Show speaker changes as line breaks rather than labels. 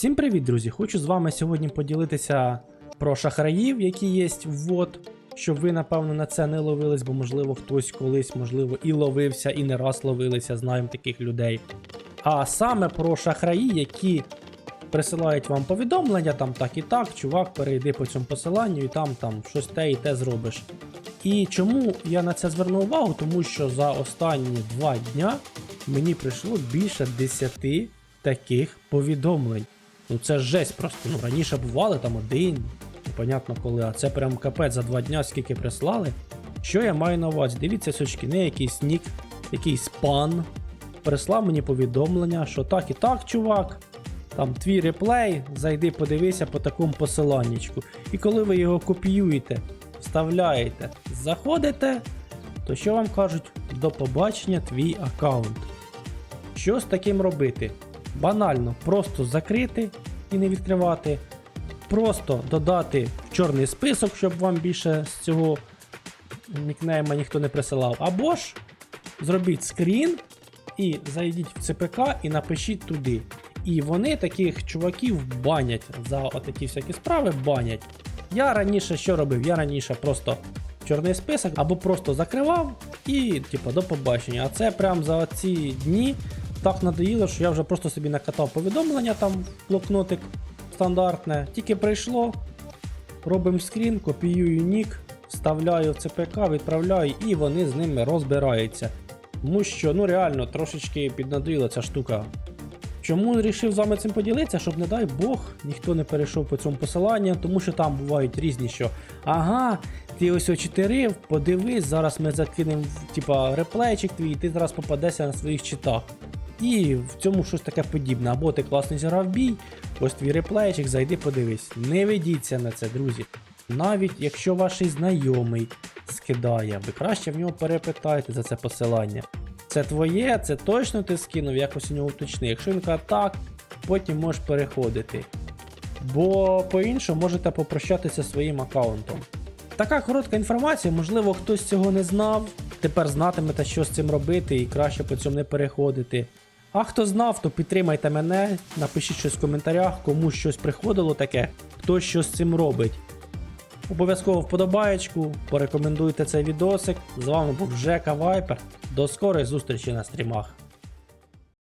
Всім привіт, друзі! Хочу з вами сьогодні поділитися про шахраїв, які є вот, щоб ви, напевно, на це не ловились, бо, можливо, хтось колись, можливо, і ловився, і не раз ловилися, знаємо таких людей. А саме про шахраї, які присилають вам повідомлення, там так і так, чувак, перейди по цьому посиланню і там, там щось те і те зробиш. І чому я на це звернув увагу? Тому що за останні два дня мені прийшло більше 10 таких повідомлень. Ну це жесть просто. Ну раніше бували там один, непонятно коли, а це прям капець за два дня скільки прислали. Що я маю на увазі? Дивіться сучки, не якийсь нік, якийсь пан. Прислав мені повідомлення, що так і так, чувак. Там твій реплей, зайди, подивися по такому посиланнячку. І коли ви його копіюєте, вставляєте, заходите, то що вам кажуть? До побачення твій аккаунт. Що з таким робити? Банально, просто закрити і не відкривати. Просто додати в чорний список, щоб вам більше з цього нікнейма ніхто не присилав. Або ж зробіть скрін і зайдіть в ЦПК і напишіть туди. І вони таких чуваків банять за отакі всякі справи банять. Я раніше що робив? Я раніше просто чорний список або просто закривав і, типу, до побачення. А це прям за ці дні так надоїло, що я вже просто собі накатав повідомлення там блокнотик стандартне. Тільки прийшло, робимо скрін, копіюю нік, вставляю в ЦПК, відправляю, і вони з ними розбираються. Тому що, ну реально, трошечки піднадоїла ця штука. Чому вирішив з вами цим поділитися, щоб, не дай Бог, ніхто не перейшов по цьому посиланню, тому що там бувають різні, що ага, ти ось очетерив, подивись, зараз ми закинемо типа реплейчик твій, і ти зараз попадешся на своїх читах. І в цьому щось таке подібне. Або ти класно зіграв бій, ось твій реплейчик, зайди подивись. Не ведіться на це, друзі. Навіть якщо ваш знайомий скидає, ви краще в нього перепитайте за це посилання. Це твоє, це точно ти скинув, якось у нього уточни. Якщо він каже так, потім можеш переходити. Бо по-іншому можете попрощатися своїм аккаунтом. Така коротка інформація, можливо, хтось цього не знав. Тепер знатимете, що з цим робити, і краще по цьому не переходити. А хто знав, то підтримайте мене, напишіть щось в коментарях, кому щось приходило таке, хто що з цим робить. Обов'язково вподобаєчку, порекомендуйте цей відосик. З вами був Жека Вайпер. До скорої зустрічі на стрімах.